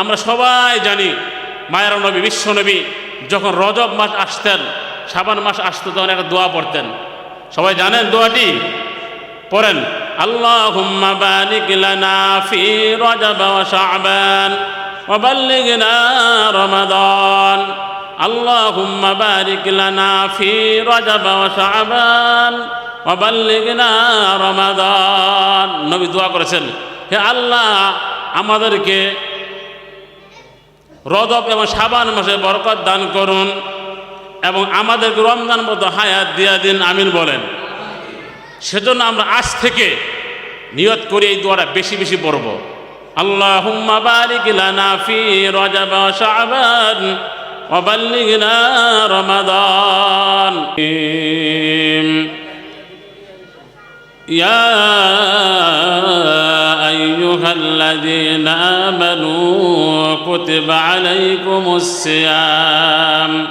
আমরা সবাই জানি, মায়ের নবী, বিশ্ব নবী, যখন রজব মাস আসতেন সাবান মাস আসতো, তখন একটা দোয়া পড়তেন। সবাই জানেন দোয়াটি? পড়েন ওয়া বাল্লিগনা রমাদান। নবী দোয়া করেছেন, হে আল্লাহ, আমাদেরকে রজব এবং শাবান মাসে বরকত দান করুন এবং আমাদেরকে রমজান মতো হায়াত দিয়া দিন আমিন বলেন সেজন্য আমরা আজ থেকে নিয়ত করি এই দোয়াটা বেশি বেশি পড়ব আল্লাহুম্মা বারিক লানা ফি রজব ওয়া শাবান ওয়া বাল্লিগনা রমাদান يا أيها الذين آمنوا كتب عليكم الصيام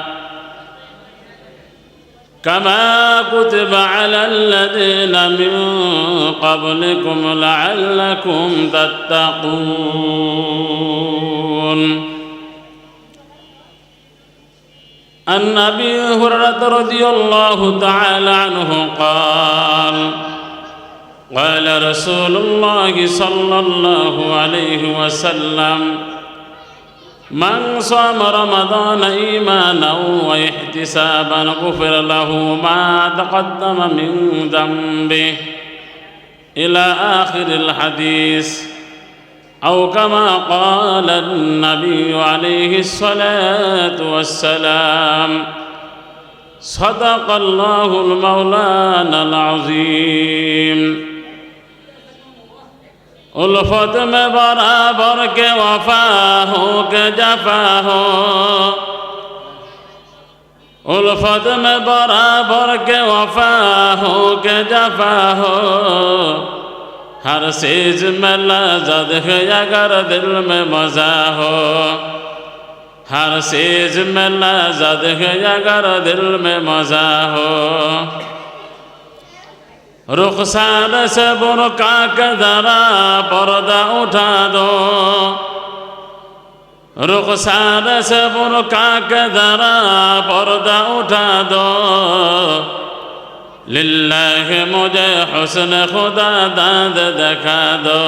كما كتب على الذين من قبلكم لعلكم تتقون. عن أبي هريرة رضي الله تعالى عنه قال قال رسول الله صلى الله عليه وسلم من صام رمضان إيمانا واحتسابا غفر له ما تقدم من ذنبه. إلى آخر الحديث أو كما قال النبي عليه الصلاة والسلام صدق الله المولانا العظيم. उल्फत में बराबर के वफा हो के जफा हो उल्फत में बराबर के वफा हो के जफा हो हर चीज में लजद है अगर दिल में मजा हो हर चीज में लजद है अगर दिल में मजा हो رخسار سے برقع کا ذرا پردہ اٹھا دو رخسار سے برقع کا ذرا پردہ اٹھا دو للہ مجھے حسن خدا داد دکھا دو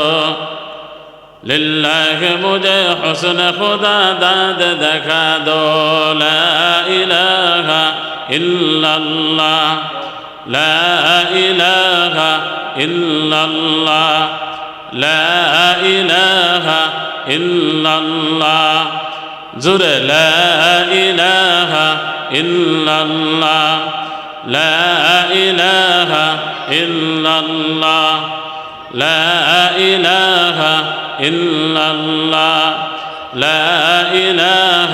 للہ مجھے حسن خدا داد دکھا دو لا الہ إلا اللہ لا إله إلا الله لا إله إلا الله. زر لا إله إلا الله لا إله إلا الله لا إله إلا الله لا إله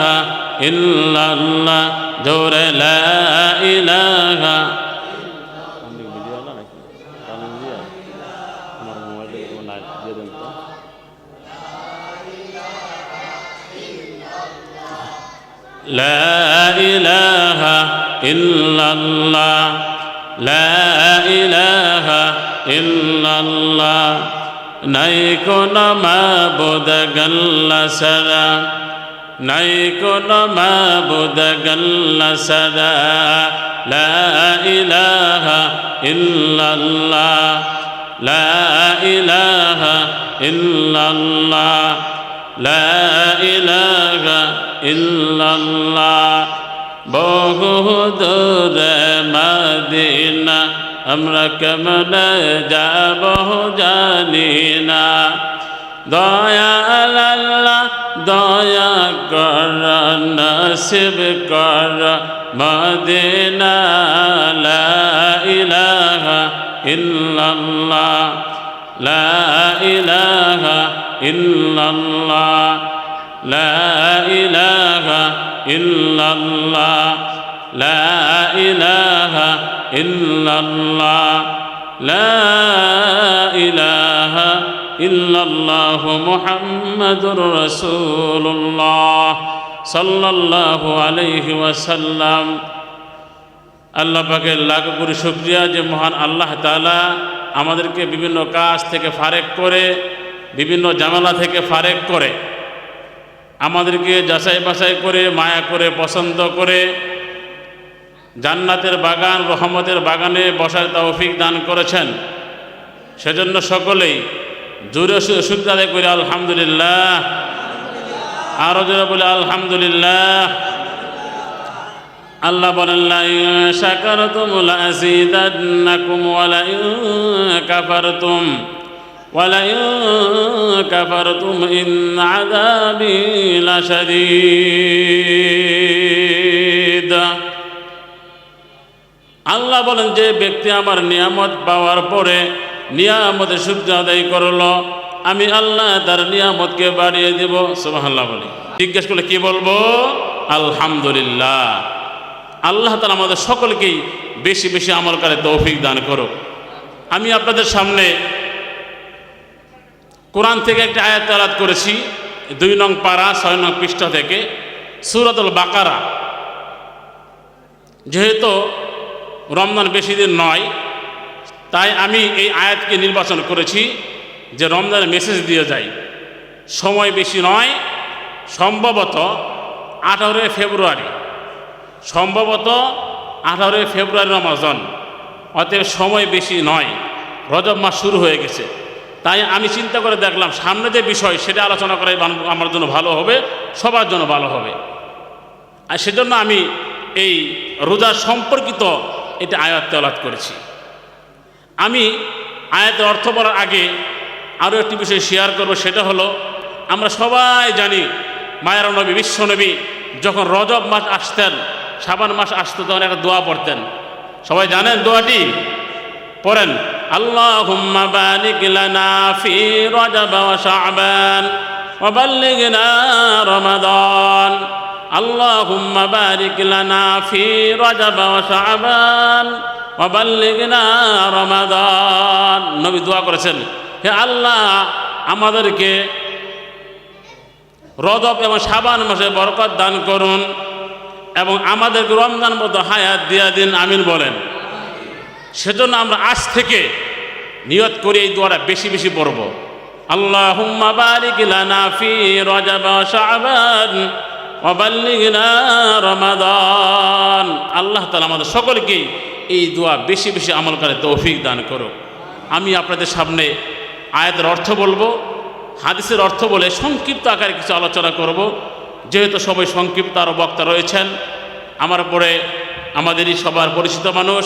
إلا الله. زر لا إله لا إله إلا الله لا إله إلا الله নাই কোন মাবুদ গল্লা সারা নাই কোন মাবুদ গল্লা সারা লা ইলাহা ইল্লাল্লাহ লা ইলাহা ইল্লাল্লাহ লা ইলাহা ইল্লাল্লাহ। বহু দূরে মদিনা, আমরা কেমন যাব জানি না। দয়া আল্লাহ, দয়া কর, নসিব কর, মদিনা লা ইলাহা ইল্লাল্লাহ, লা ইলাহা ইল্লাল্লাহ। লা ইলাহা ইল্লাল্লাহ, লা ইলাহা ইল্লাল্লাহ, লা ইলাহা ইল্লাল্লাহ মুহাম্মাদুর রাসূলুল্লাহ সাল্লাল্লাহু আলাইহি ওয়াসাল্লাম। আল্লাহ পাকের লাখ করে শুক্রিয়া যে মহান আল্লাহ তাআলা আমাদেরকে বিভিন্ন কাজ থেকে ফারেক করে, বিভিন্ন জামালা থেকে ফারেক করে আমাদেরকে যাচাই বাছাই করে, মায়া করে, পছন্দ করে জান্নাতের বাগান, রহমতের বাগানে বসার তৌফিক দান করেছেন। সেজন্য সকলেই জোরে শুদ্ধ করে আলহামদুলিল্লাহ, আরও জোরে বলে আলহামদুলিল্লাহ। আল্লাহ বলেন লাযিদান্নাকুম ওয়া লাইন কাফারতুম। লাইন কাফারতুম ইন আযাবি লাশাদীদ আল্লাহ বলেন, যে ব্যক্তি আমার নিয়ামত পাওয়ার পরে নিয়ামতের শুদ্ধ আদায় করল, আমি আল্লাহ তার নিয়ামতকে বাড়িয়ে দেব। সুবহানাল্লাহ বলি। জিজ্ঞেস করলে কি বলব? আলহামদুলিল্লাহ। আল্লাহ তালা আমাদের সকলকেই বেশি বেশি আমল করে তৌফিক দান করো আমি আপনাদের সামনে কোরআন থেকে একটা আয়াত তালাত করেছি, দুই নং পাড়া ছয় নং পৃষ্ঠা থেকে, সুরাতুল বাকারা। যেহেতু রমজান বেশি দিন নয়, তাই আমি এই আয়াতকে নির্বাচন করেছি যে রমজানের মেসেজ দিয়ে যাই। সময় বেশি নয়, সম্ভবত আঠারোই ফেব্রুয়ারি। সম্ভবত আঠারোই ফেব্রুয়ারি রমজান, অতএব সময় বেশি নয়, রজব মাস শুরু হয়ে গেছে। তাই আমি চিন্তা করে দেখলাম, সামনে যে বিষয় সেটা আলোচনা করাই আমার জন্য ভালো হবে, সবার জন্য ভালো হবে। আর সেজন্য আমি এই রোজা সম্পর্কিত এটা আয়াত তেলাত করেছি। আমি আয়াতের অর্থ বলার আগে আরও একটি বিষয় শেয়ার করব, সেটা হলো, আমরা সবাই জানি, মায়ের নবী, বিশ্ব নবী, যখন রজব মাস আসতেন সাবান মাস আসতো, তখন একটা দোয়া পড়তেন। সবাই জানেন দোয়াটি? পড়েন। রজব ওয়া শাবান ওয়া বাল্লিগনা রমাদান। আল্লাহুম্মা বারিক লানা ফি রজব ওয়া শাবান ওয়া বাল্লিগনা রমাদান। নবী দোয়া করেছেন, হে আল্লাহ, আমাদেরকে রজব এবং সাবান মাসে বরকত দান করুন এবং আমাদেরকে রমজান মতো হায়াত দিয়া দিন, আমিন বলেন। সেজন্য আমরা আজ থেকে নিয়ত করে এই দোয়াটা বেশি বেশি পড়ব। ফি রজব ওয়া শাবান ওয়া বাল্লিগনা রমাদান। আল্লাহ তাআলা আমাদের সকলকে এই দোয়া বেশি বেশি আমল করে তৌফিক দান করুক। আমি আপনাদের সামনে আয়াতের অর্থ বলব, হাদিসের অর্থ বলে সংক্ষিপ্ত আকারে কিছু আলোচনা করব। যেহেতু সবাই সংক্ষিপ্ত আরও বক্তা রয়েছেন, আমার পরে আমাদেরই সবার পরিচিত মানুষ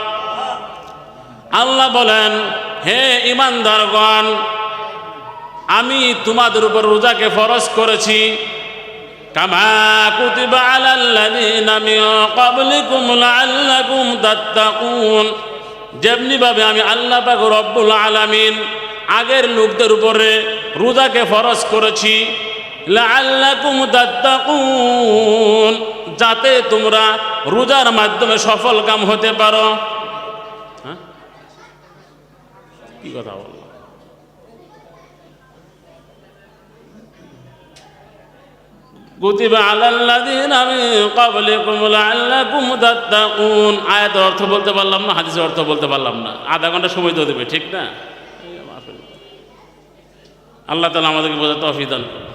আল্লাহ বলেন, হে ইমানদারগণ আমি তোমাদের উপর রোজাকে ফরজ করেছি। কামা কুতিবা আলাল্লাযীনা মিন ক্বাবলিকুম লাআল্লাকুম তাত্তাকুন। যেমনি ভাবে আমি আল্লাহ পাক রব্বুল আলামিন আগের লোকদের উপরে রোজাকে ফরজ করেছি। যাতে তোমরা রোজার মাধ্যমে সফল কাম হতে পারো। কি কথা বললাম তাত্তাকুন আয়াতের অর্থ বলতে পারলাম না, হাদিসের অর্থ বলতে পারলাম না। আধা ঘণ্টা সময় তো দেবে, ঠিক না? আল্লাহ তালা আমাদেরকে বোঝাতে অফিদান দান করুন।